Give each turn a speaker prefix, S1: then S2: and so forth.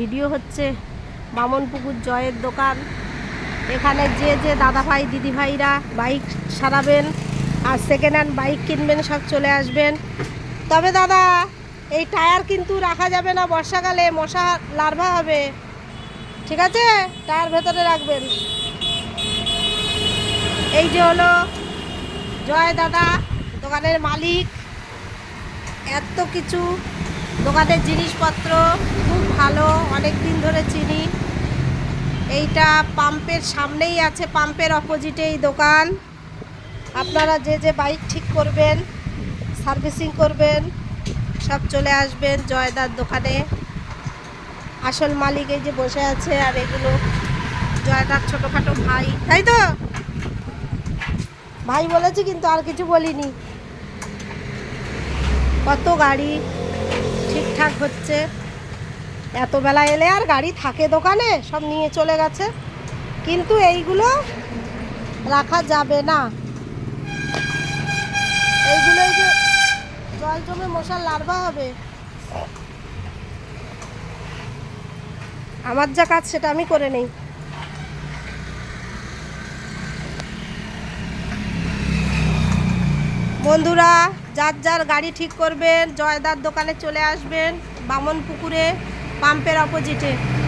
S1: Video হচ্ছে বামনপুকুর জয়ের দোকান। এখানে যে যে দাদা ভাই দিদি ভাইরা বাইক সারাবেন আর সেকেন্ড হ্যান্ড বাইক কিনবেন, সব চলে আসবেন। তবে দাদা, এই টায়ার কিন্তু রাখা যাবে না বর্ষাকালে, মশা লার্ভা হবে। ঠিক আছে? টায়ার ভেতরে রাখবেন। এই যে হলো জয় দাদা, দোকানের মালিক। এত কিছু, দোকানের জিনিসপত্র ভালো অনেক দিন ধরে চিনি। এইটা পাম্পের সামনেই আছে, পাম্পের অপোজিটে এই দোকান। আপনারা যে যে বাইক ঠিক করবেন সার্ভিসিং করবেন, সব চলে আসবেন জয়দার দোকানে। আসল মালিক এই যে বসে আছে আর এগুলো জয়দার ছোটোখাটো ভাই। তাই তো? ভাই বলেছি কিন্তু আর কিছু বলিনি। কত গাড়ি ঠিকঠাক হচ্ছে। এত বেলা এলে আর গাড়ি থাকে দোকানে, সব নিয়ে চলে গেছে। কিন্তু এইগুলো রাখা যাবে না। এইগুলো এই যে জল জমে মশার লার্ভা হবে। আমার যা কাজ, সেটা আমি করে নেই। বন্ধুরা, যার যার গাড়ি ঠিক করবেন, জয়দার দোকানে চলে আসবেন বামন পুকুরে পাম্পের অপোজিটে